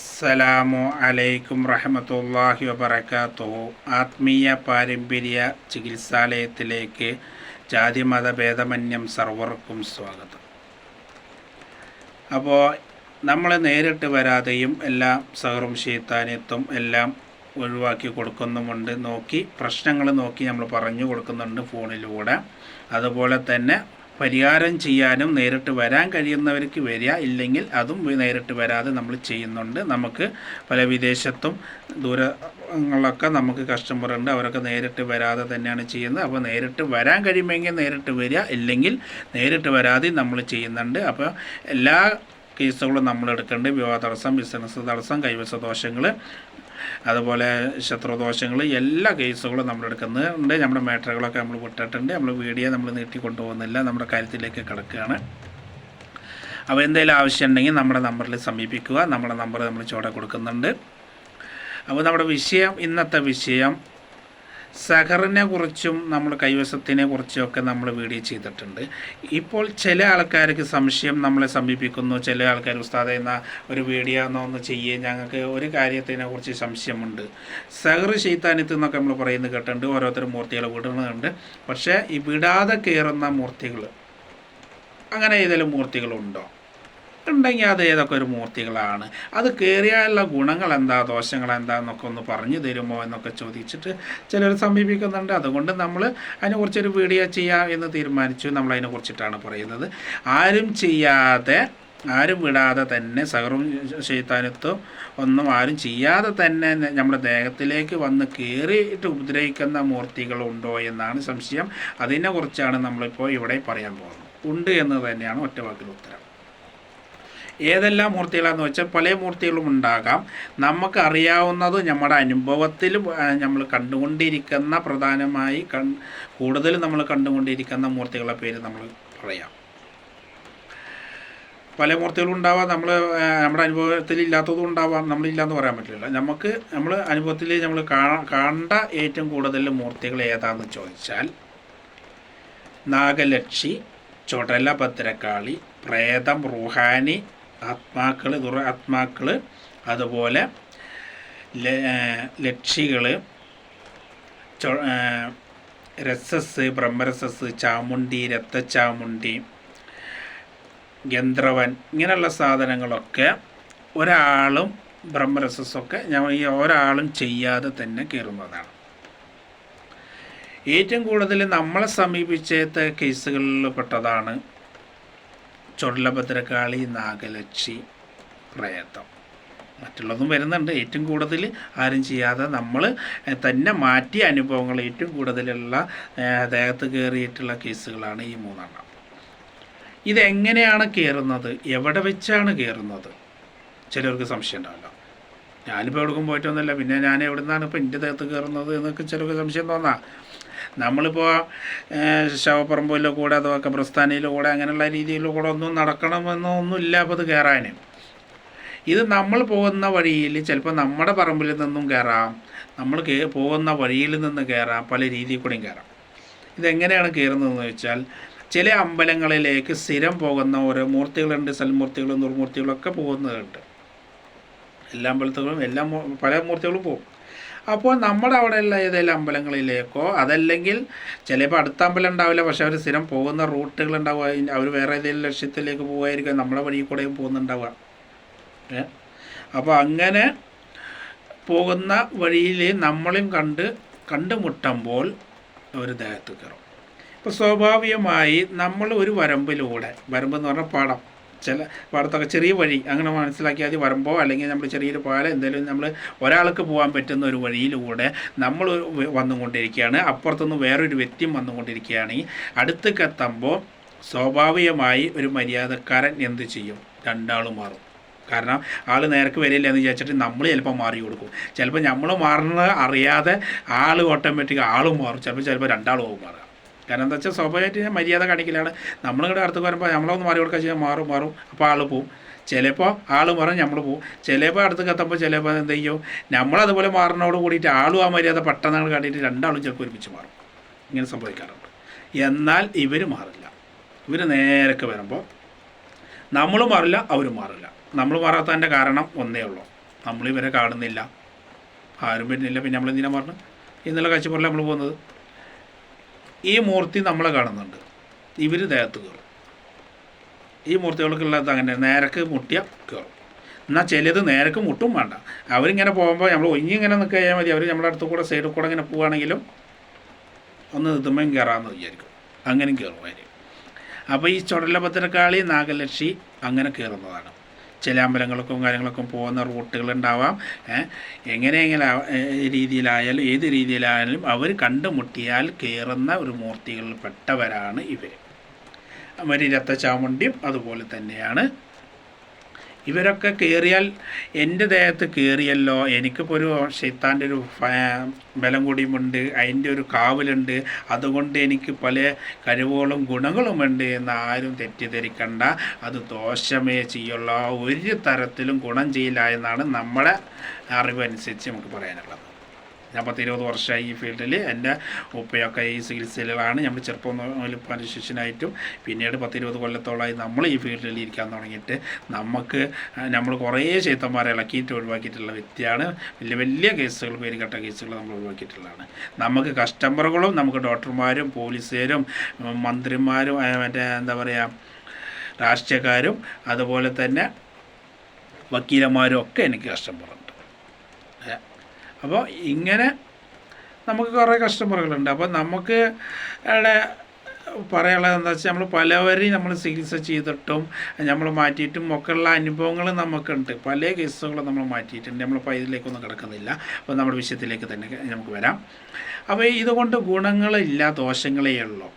അസ്സലാമു അലൈക്കും റഹമത്തല്ലാഹി വബർക്കാത്തുഹു ആത്മീയ പാരമ്പര്യ ചികിത്സാലയത്തിലേക്ക് ജാതിമത ഭേദമന്യം സർവർക്കും സ്വാഗതം. അപ്പോൾ നമ്മൾ നേരിട്ട് വരാതെയും എല്ലാം സഹറും ശീത്താനിത്വം എല്ലാം ഒഴിവാക്കി കൊടുക്കുന്നുമുണ്ട്. നോക്കി പ്രശ്നങ്ങൾ നോക്കി നമ്മൾ പറഞ്ഞു കൊടുക്കുന്നുണ്ട് ഫോണിലൂടെ. അതുപോലെ തന്നെ പരിഹാരം ചെയ്യാനും നേരിട്ട് വരാൻ കഴിയുന്നവർക്ക് വരിക. ഇല്ലെങ്കിൽ അതും നേരിട്ട് വരാതെ നമ്മൾ ചെയ്യുന്നുണ്ട്. നമുക്ക് പല വിദേശത്തും ദൂരങ്ങളൊക്കെ നമുക്ക് കസ്റ്റമർ ഉണ്ട്. അവരൊക്കെ നേരിട്ട് വരാതെ തന്നെയാണ് ചെയ്യുന്നത്. അപ്പോൾ നേരിട്ട് വരാൻ കഴിയുമെങ്കിൽ നേരിട്ട് വരിക. ഇല്ലെങ്കിൽ നേരിട്ട് വരാതെ നമ്മൾ ചെയ്യുന്നുണ്ട്. അപ്പോൾ എല്ലാ കേസുകളും നമ്മൾ എടുക്കേണ്ടത് വിവാഹ തടസ്സം ബിസിനസ് തടസ്സം കൈവശ ദോഷങ്ങൾ അതുപോലെ ശത്രുദോഷങ്ങൾ എല്ലാ കേസുകളും നമ്മൾ എടുക്കുന്നുണ്ട് നമ്മുടെ മാറ്ററുകളൊക്കെ നമ്മൾ വിട്ടിട്ടുണ്ട്. നമ്മൾ വീഡിയോ നമ്മൾ നീട്ടി കൊണ്ടുപോകുന്നില്ല. നമ്മുടെ കാര്യത്തിലേക്ക് കിടക്കുകയാണ്. അപ്പോൾ എന്തെങ്കിലും ആവശ്യമുണ്ടെങ്കിൽ നമ്മുടെ നമ്പറിൽ സമീപിക്കുക. നമ്മുടെ നമ്പർ നമ്മൾ ചുവടെ കൊടുക്കുന്നുണ്ട്. അപ്പോൾ നമ്മുടെ വിഷയം ഇന്നത്തെ വിഷയം സഹറിനെ കുറിച്ചും നമ്മൾ കൈവശത്തിനെ കുറിച്ചും ഒക്കെ നമ്മൾ വീഡിയോ ചെയ്തിട്ടുണ്ട്. ഇപ്പോൾ ചില ആൾക്കാർക്ക് സംശയം നമ്മളെ സമീപിക്കുന്നു. ചില ആൾക്കാർ ഉസ്താദ എന്ന ഒരു വീഡിയോ എന്നോ ഒന്ന് ചെയ്യേ. ഞങ്ങൾക്ക് ഒരു കാര്യത്തിനെ കുറിച്ച് സംശയമുണ്ട്. സഹർ ചെയ്താനിത്ത് എന്നൊക്കെ നമ്മൾ പറയുന്നത് കേട്ടിട്ടുണ്ട്. ഓരോരുത്തർ മൂർത്തികൾ വിടുന്നുണ്ട്. പക്ഷേ ഈ വിടാതെ കയറുന്ന മൂർത്തികൾ അങ്ങനെ ഏതെങ്കിലും മൂർത്തികളുണ്ടോ? ഉണ്ടെങ്കിൽ അത് ഏതൊക്കെ ഒരു മൂർത്തികളാണ്? അത് കയറിയാലുള്ള ഗുണങ്ങൾ എന്താ? ദോഷങ്ങൾ എന്താന്നൊക്കെ ഒന്ന് പറഞ്ഞു തരുമോ? എന്നൊക്കെ ചോദിച്ചിട്ട് ചിലർ സമീപിക്കുന്നുണ്ട്. അതുകൊണ്ട് നമ്മൾ അതിനെക്കുറിച്ചൊരു വീഡിയോ ചെയ്യാം എന്ന് തീരുമാനിച്ചു. നമ്മൾ അതിനെക്കുറിച്ചിട്ടാണ് പറയുന്നത്. ആരും ചെയ്യാതെ ആരും വിടാതെ തന്നെ സഹറും ചെയ്ത്താനത്തും ഒന്നും ആരും ചെയ്യാതെ തന്നെ നമ്മുടെ ദേഹത്തിലേക്ക് വന്ന് കയറിയിട്ട് ഉപദ്രവിക്കുന്ന മൂർത്തികളുണ്ടോ എന്നാണ് സംശയം. അതിനെക്കുറിച്ചാണ് നമ്മളിപ്പോൾ ഇവിടെ പറയാൻ പോകുന്നത്. ഉണ്ട് എന്ന് തന്നെയാണ് ഒറ്റ വാക്കിൽ ഉത്തരം. ഏതെല്ലാം മൂർത്തികളാണെന്ന് വെച്ചാൽ പല മൂർത്തികളും ഉണ്ടാകാം. നമുക്ക് അറിയാവുന്നത് നമ്മുടെ അനുഭവത്തിൽ നമ്മൾ കണ്ടുകൊണ്ടിരിക്കുന്ന പ്രധാനമായി കൺ കൂടുതൽ നമ്മൾ കണ്ടുകൊണ്ടിരിക്കുന്ന മൂർത്തികളുടെ പേര് നമ്മൾ പറയാം. പല മൂർത്തികളും ഉണ്ടാവാം നമ്മൾ നമ്മുടെ അനുഭവത്തിൽ ഇല്ലാത്തതും ഉണ്ടാവാം നമ്മളില്ലാന്ന് പറയാൻ പറ്റില്ല നമുക്ക് നമ്മൾ അനുഭവത്തിൽ നമ്മൾ കണ്ട ഏറ്റവും കൂടുതൽ മൂർത്തികൾ ഏതാണെന്ന് ചോദിച്ചാൽ നാഗലക്ഷി ചുടല ഭദ്രകാളി പ്രേതം റുഹാനി ആത്മാക്കൾ ദുരാത്മാക്കൾ അതുപോലെ ലക്ഷികൾ രസസ് ബ്രഹ്മരസസ് ചാമുണ്ടി രക്തചാമുണ്ടി ഗന്ധർവൻ ഇങ്ങനെയുള്ള സാധനങ്ങളൊക്കെ ഒരാളും ബ്രഹ്മരസസ്സൊക്കെ ഞാൻ ഈ ഒരാളും ചെയ്യാതെ തന്നെ കയറുന്നതാണ്. ഏറ്റവും കൂടുതൽ നമ്മളെ സമീപിച്ചത്തെ കേസുകളിൽ പെട്ടതാണ് ചൊടലഭദ്രകാളി നാഗലക്ഷി പ്രയത്നം മറ്റുള്ളതും വരുന്നുണ്ട്. ഏറ്റവും കൂടുതൽ ആരും ചെയ്യാതെ നമ്മൾ തന്നെ മാറ്റിയ അനുഭവങ്ങൾ ഏറ്റവും കൂടുതലുള്ള ദേഹത്ത് കയറിയിട്ടുള്ള കേസുകളാണ് ഈ മൂന്നെണ്ണം. ഇതെങ്ങനെയാണ് കയറുന്നത്? എവിടെ വെച്ചാണ് കയറുന്നത്? ചിലർക്ക് സംശയം ഉണ്ടാവില്ല ഞാനിപ്പോൾ എവിടെക്കും പോയിട്ടൊന്നുമില്ല. പിന്നെ ഞാൻ എവിടെ നിന്നാണ് ഇപ്പോൾ എന്റെ ദേഹത്ത് കയറുന്നത് എന്നൊക്കെ ചിലർക്ക് സംശയം തോന്നാം. നമ്മളിപ്പോൾ ശവപ്പറമ്പിലോ കൂടെ അഥവാ കബ്രസ്ഥാനിയിലോ കൂടെ അങ്ങനെയുള്ള രീതിയിലോ കൂടെ ഒന്നും നടക്കണമെന്നൊന്നുമില്ല അപ്പോൾ അത് കയറാൻ ഇത് നമ്മൾ പോകുന്ന വഴിയിൽ ചിലപ്പോൾ നമ്മുടെ പറമ്പിൽ നിന്നും കയറാം നമ്മൾ പോകുന്ന വഴിയിൽ നിന്ന് കയറാം പല രീതിയിൽ കൂടെയും കയറാം ഇതെങ്ങനെയാണ് കയറുന്നതെന്ന് വെച്ചാൽ ചില അമ്പലങ്ങളിലേക്ക് സ്ഥിരം പോകുന്ന ഓരോ മൂർത്തികളുണ്ട് സൽമൂർത്തികളും ദുർമൂർത്തികളൊക്കെ പോകുന്നതുണ്ട്. എല്ലാ അമ്പലത്തുകളും എല്ലാ പല മൂർത്തികളും പോകും. അപ്പോൾ നമ്മുടെ അവിടെയുള്ള ഏതെങ്കിലും അമ്പലങ്ങളിലേക്കോ അതല്ലെങ്കിൽ ചിലപ്പോൾ അടുത്ത അമ്പലം ഉണ്ടാവില്ല പക്ഷെ അവർ സ്ഥിരം പോകുന്ന റൂട്ടുകൾ ഉണ്ടാവുക അവർ വേറെ ഏതെങ്കിലും ലക്ഷ്യത്തിലേക്ക് പോകുമായിരിക്കും നമ്മുടെ വഴി കൂടെയും പോകുന്നുണ്ടാവുക. അപ്പോൾ അങ്ങനെ പോകുന്ന വഴിയിൽ നമ്മളും കണ്ട് കണ്ടുമുട്ടുമ്പോൾ ഒരു ദേഹത്ത് കയറും. ഇപ്പോൾ സ്വാഭാവികമായി നമ്മൾ ഒരു വരമ്പിലൂടെ വരമ്പ് എന്ന് പറഞ്ഞാൽ പാടം. ചില പാടത്തൊക്കെ ചെറിയ വഴി അങ്ങനെ മനസ്സിലാക്കിയാൽ വരുമ്പോൾ അല്ലെങ്കിൽ നമ്മൾ ചെറിയൊരു പാലം എന്തെങ്കിലും നമ്മൾ ഒരാൾക്ക് പോകാൻ പറ്റുന്ന ഒരു വഴിയിലൂടെ നമ്മൾ വന്നുകൊണ്ടിരിക്കുകയാണ്. അപ്പുറത്തുനിന്ന് വേറൊരു വ്യക്തിയും അടുത്ത് അടുത്തേക്കെത്തുമ്പോൾ സ്വാഭാവികമായി ഒരു മര്യാദക്കാരൻ എന്ത് ചെയ്യും? രണ്ടാളും മാറും. കാരണം ആൾ നേരക്ക് വരില്ല എന്ന് വിചാരിച്ചിട്ട് നമ്മൾ ചിലപ്പോൾ മാറി കൊടുക്കും. ചിലപ്പോൾ നമ്മൾ മാറുന്നത് അറിയാതെ ആൾ ഓട്ടോമാറ്റിക് ആളും മാറും. ചിലപ്പോൾ ചിലപ്പോൾ രണ്ടാളും മാറുക. കാരണം എന്താ വെച്ചാൽ സ്വാഭാവികമായിട്ട് മര്യാദ കാണിക്കലാണ്. നമ്മളിവിടെ അടുത്ത് വരുമ്പോൾ നമ്മളൊന്ന് മാറി കൊടുക്കാൻ ചെയ്യാൻ മാറും മാറും. അപ്പോൾ ആൾ പോവും. ചിലപ്പോൾ ആൾ മാറും നമ്മൾ പോവും. ചിലപ്പോൾ അടുത്ത് എത്തുമ്പോൾ ചിലപ്പോൾ എന്ത് ചെയ്യും? നമ്മളതുപോലെ മാറുന്നതോട് കൂടിയിട്ട് ആളും ആ മര്യാദ പെട്ടെന്ന് കണ്ടിട്ട് രണ്ടാളും ചിലപ്പോൾ ഒരുമിച്ച് മാറും. ഇങ്ങനെ സംഭവിക്കാറുണ്ട്. എന്നാൽ ഇവർ മാറില്ല. ഇവർ നേരൊക്കെ വരുമ്പോൾ നമ്മളും മാറില്ല അവരും മാറില്ല. നമ്മൾ മാറാത്തതിന്റെ കാരണം ഒന്നേ ഉള്ളൂ. നമ്മൾ ഇവരെ കാണുന്നില്ല. ആരും വരുന്നില്ല. പിന്നെ നമ്മൾ എന്തിനാണ് മാറണം? എന്നുള്ള കാഴ്ചപ്പാടിൽ നമ്മൾ പോകുന്നത്. ഈ മൂർത്തി നമ്മൾ കാണുന്നുണ്ട്. ഇവർ ദേഹത്ത് കയറും. ഈ മൂർത്തികൾക്കുള്ളത് അങ്ങനെ നേരക്ക് മുട്ടിയ കയറും. എന്നാൽ ചിലത് നേരക്ക് മുട്ടും വേണ്ട. അവരിങ്ങനെ പോകുമ്പോൾ നമ്മൾ ഒഴിഞ്ഞിങ്ങനെ നിൽക്കുക കഴിഞ്ഞാൽ മതി. അവർ നമ്മുടെ അടുത്ത് കൂടെ സൈഡിൽ കൂടെ ഇങ്ങനെ പോവുകയാണെങ്കിലും ഒന്ന് ഇതുമ്പം കയറാമെന്ന് വിചാരിക്കും. അങ്ങനെയും കയറും അവർ അപ്പോൾ ഈ ചുടലഭദ്രക്കാളി നാഗലക്ഷി അങ്ങനെ കയറുന്നതാണ് ചില അമ്പലങ്ങൾക്കും കാര്യങ്ങളൊക്കെ പോകുന്ന റൂട്ടുകൾ ഉണ്ടാവാം എങ്ങനെയെങ്കിലും രീതിയിലായാലും ഏത് രീതിയിലായാലും അവർ കണ്ടുമുട്ടിയാൽ കയറുന്ന ഒരു മൂർത്തികളിൽപ്പെട്ടവരാണ് ഇവർ അവർ രക്തചാമുണ്ടിയും അതുപോലെ തന്നെയാണ്. ഇവരൊക്കെ കയറിയാൽ എന്റെ ദേഹത്ത് കയറിയല്ലോ എനിക്കിപ്പോൾ ഒരു ഷെയ്ത്താന്റെ ഒരു ബലം കൂടിയുമുണ്ട്. അതിന്റെ ഒരു കാവലുണ്ട്. അതുകൊണ്ട് എനിക്ക് പല കഴിവുകളും ഗുണങ്ങളുമുണ്ട് എന്ന് ആരും തെറ്റിദ്ധരിക്കണ്ട. അത് ദോഷമേ ചെയ്യുള്ളൂ. ഒരു തരത്തിലും ഗുണം ചെയ്യില്ല എന്നാണ് നമ്മുടെ അറിവനുസരിച്ച് നമുക്ക് പറയാനുള്ളത്. ഞാൻ പത്ത് ഇരുപത് വർഷമായി ഈ ഫീൽഡിൽ എന്റെ ഉപ്പയൊക്കെ ഈ ചികിത്സയിലാണ് നമ്മൾ ചെറുപ്പം പരിശിഷ്യനായിട്ടും പിന്നീട് പത്തിരുപത് കൊല്ലത്തോളമായി നമ്മൾ ഈ ഫീൽഡിൽ ഇരിക്കാൻ തുടങ്ങിയിട്ട് നമുക്ക് നമ്മൾ കുറേ ചേത്തന്മാരെ ഇളക്കിയിട്ട് ഒഴിവാക്കിയിട്ടുള്ള വ്യക്തിയാണ്. വലിയ വലിയ കേസുകൾ പേരുകെട്ട കേസുകൾ നമ്മൾ ഒഴിവാക്കിയിട്ടുള്ളതാണ്. നമുക്ക് കസ്റ്റമറുകളും നമുക്ക് ഡോക്ടർമാരും പോലീസുകാരും മന്ത്രിമാരും മറ്റേ എന്താ പറയുക രാഷ്ട്രീയക്കാരും അതുപോലെ തന്നെ വക്കീലന്മാരും ഒക്കെ എനിക്ക് ഏ, അപ്പോൾ ഇങ്ങനെ നമുക്ക് കുറേ കസ്റ്റമറുകളുണ്ട് അപ്പോൾ നമുക്ക് പറയാനുള്ളത് എന്താ വെച്ചാൽ നമ്മൾ പലവരെയും നമ്മൾ ചികിത്സ ചെയ്തിട്ടും നമ്മൾ മാറ്റിയിട്ടും ഒക്കെയുള്ള അനുഭവങ്ങൾ നമുക്കുണ്ട്. പല കേസുകളും നമ്മൾ മാറ്റിയിട്ടുണ്ട്. നമ്മൾ നമ്മളിപ്പോൾ ഇതിലേക്കൊന്നും കിടക്കുന്നില്ല. അപ്പോൾ നമ്മുടെ വിഷയത്തിലേക്ക് തന്നെ നമുക്ക് വരാം. അപ്പോൾ ഇതുകൊണ്ട് ഗുണങ്ങളില്ല ദോഷങ്ങളേ ഉള്ളൂ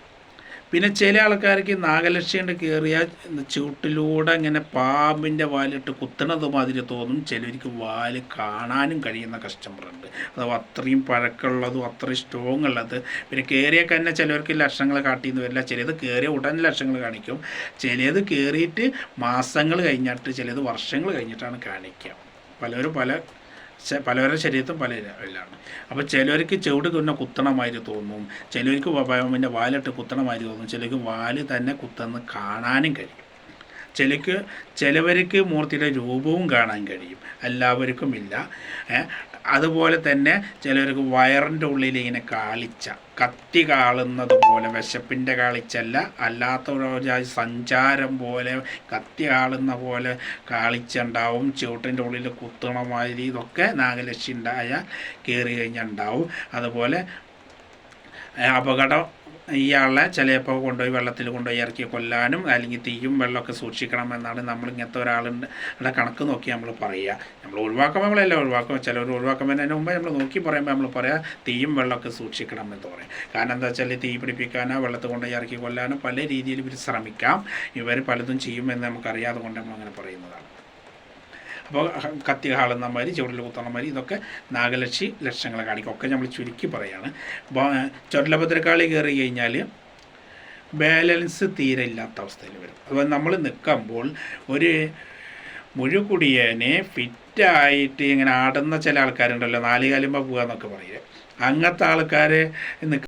പിന്നെ ചില ആൾക്കാർക്ക് നാഗലക്ഷ്യം കയറിയ ചുവട്ടിലൂടെ ഇങ്ങനെ പാമ്പിന്റെ വാലിട്ട് കുത്തണത് മാതിരി തോന്നും. ചിലർക്ക് വാൽ കാണാനും കഴിയുന്ന കസ്റ്റമറുണ്ട് അഥവാ അത്രയും പഴക്കമുള്ളതും അത്രയും സ്ട്രോങ് ഉള്ളത്. പിന്നെ കയറിയൊക്കെ തന്നെ ചിലവർക്ക് ലക്ഷങ്ങൾ കാട്ടിയെന്ന് വരില്ല. ചിലത് കയറിയ ഉടൻ ലക്ഷങ്ങൾ കാണിക്കും. ചിലത് കയറിയിട്ട് മാസങ്ങൾ കഴിഞ്ഞിട്ട് ചിലത് വർഷങ്ങൾ കഴിഞ്ഞിട്ടാണ് കാണിക്കുക. പലരും പല പലവരുടെ ശരീരത്തും പല ഇതിലാണ് അപ്പോൾ ചിലർക്ക് ചെവിട് പിന്നെ കുത്തണമാതിരി തോന്നും ചിലർക്ക് പിന്നെ വാലിട്ട് കുത്തണമാതിരി തോന്നും ചിലർക്ക് വാൽ തന്നെ കുത്തുന്ന കാണാനും കഴിയും ചിലക്ക് ചിലവർക്ക് മൂർത്തിയുടെ രൂപവും കാണാൻ കഴിയും. എല്ലാവർക്കും ഇല്ല. അതുപോലെ തന്നെ ചിലവർക്ക് വയറിന്റെ ഉള്ളിൽ ഇങ്ങനെ കാളിച്ച കത്തി കാളുന്നത് പോലെ വിശപ്പിന്റെ കാളിച്ചല്ല അല്ലാത്ത സഞ്ചാരം പോലെ കത്തി കാളുന്ന പോലെ കാളിച്ചുണ്ടാവും. ചുവട്ടിന്റെ ഉള്ളിൽ കുത്തണ ഇതൊക്കെ നാഗലക്ഷ്മി ഉണ്ടായാൽ കയറി കഴിഞ്ഞാൽ ഉണ്ടാവും. അതുപോലെ അപകടം ഇയാളെ ചിലപ്പോൾ കൊണ്ടുപോയി വെള്ളത്തിൽ കൊണ്ടുപോയി ഇറക്കി കൊല്ലാനും അല്ലെങ്കിൽ തീയും വെള്ളമൊക്കെ സൂക്ഷിക്കണം എന്നാണ് നമ്മൾ ഇങ്ങനത്തെ ഒരാളുടെ കണക്ക് നോക്കി നമ്മൾ പറയുക നമ്മൾ ഒഴിവാക്കുമ്പോൾ നമ്മളെല്ലാം ഒഴിവാക്കും ചിലർ ഒഴിവാക്കുമ്പോൾ മുമ്പ് നമ്മൾ നോക്കി പറയുമ്പോൾ നമ്മൾ പറയാം തീയും വെള്ളമൊക്കെ സൂക്ഷിക്കണം എന്ന് പറയും. കാരണം എന്താ വെച്ചാൽ തീ പിടിപ്പിക്കാനോ വെള്ളത്തിൽ കൊണ്ടുപോയി ഇറക്കി കൊല്ലാനോ പല രീതിയിൽ ഇവർ ശ്രമിക്കാം. ഇവർ പലതും ചെയ്യുമെന്ന് നമുക്കറിയാതെ കൊണ്ട് നമ്മൾ അങ്ങനെ പറയുന്നതാണ്. അപ്പോൾ കത്തി ചുവടിൽ കുത്തുന്ന മാതിരി ഇതൊക്കെ നാഗലക്ഷി ലക്ഷങ്ങളെ കാണിക്കും. ഒക്കെ നമ്മൾ ചുരുക്കി പറയാണ്. ചുരലഭദ്രക്കാളി കയറി കഴിഞ്ഞാൽ ബാലൻസ് തീരെ ഇല്ലാത്ത അവസ്ഥയിൽ വരും. അപ്പോൾ നമ്മൾ നിൽക്കുമ്പോൾ ഒരു മുഴുകുടിയനെ ഫിറ്റായിട്ട് ഇങ്ങനെ ആടുന്ന ചില ആൾക്കാരുണ്ടല്ലോ നാലുകാലുമ്പോൾ പോകുക എന്നൊക്കെ പറയുക അങ്ങനത്തെ ആൾക്കാർ